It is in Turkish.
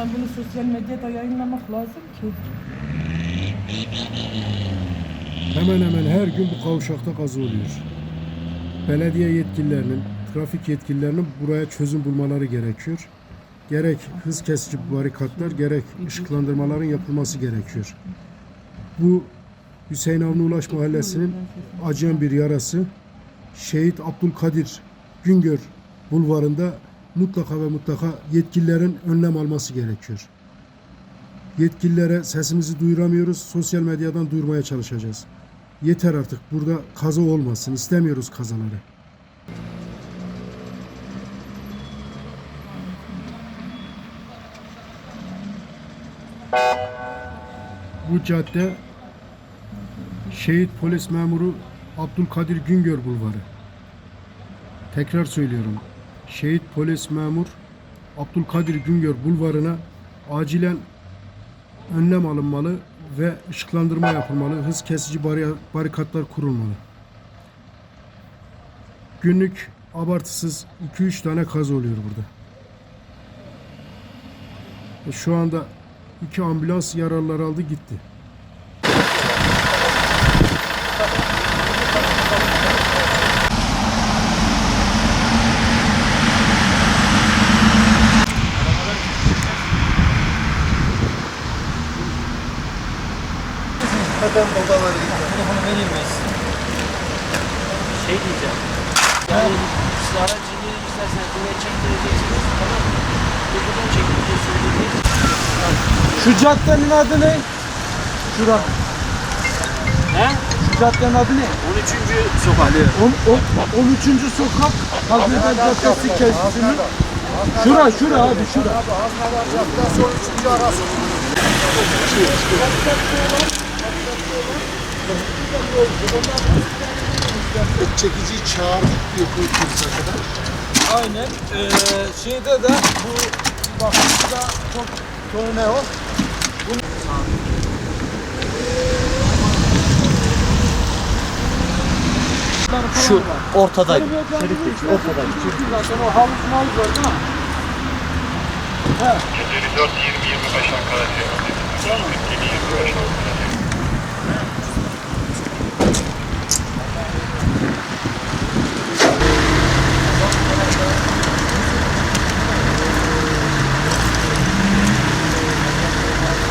Yani bunu sosyal medyada yayınlamak lazım ki. Hemen hemen her gün bu kavşakta kazı oluyor. Belediye yetkililerinin, trafik yetkililerinin buraya çözüm bulmaları gerekiyor. Gerek hız kesici barikatlar, gerek ışıklandırmaların yapılması gerekiyor. Bu Hüseyin Avni Ulaş Mahallesi'nin acıyan bir yarası. Şehit Abdülkadir Güngör bulvarında mutlaka ve mutlaka yetkililerin önlem alması gerekiyor. Yetkililere sesimizi duyuramıyoruz. Sosyal medyadan duyurmaya çalışacağız. Yeter artık. Burada kaza olmasın. İstemiyoruz kazaları. Bu cadde Şehit Polis Memuru Abdülkadir Güngör Bulvarı. Tekrar söylüyorum. Şehit Polis Memur Abdülkadir Güngör Bulvarı'na acilen önlem alınmalı ve ışıklandırma yapılmalı. Hız kesici bari- barikatlar kurulmalı. Günlük abartısız 2-3 tane kaza oluyor burada. Ve şu anda iki ambulans yaralılar aldı gitti. Telefonu vereyim ben size. Şey diyeceğim. Yani siz aracını isterseniz buraya çektireceksiniz. Tamam mı? Buradan çektireceğiz söyleyeceğiz. Şu caddenin adı ne? Şura. He? Şu caddenin adı ne? 13. sokak. On, on, 13. sokak Hazreti Caddesi kesimi. Şura, şura abi, şura. Çekici çağırdık diyor polis kadar. Aynen. Ee, şeyde de bu bak burada çok konu ne o? Şu ortadaydı. Ortada. Zaten o havuz mavuz var değil mi? 54 20 25 Ankara. 42 25 Ankara.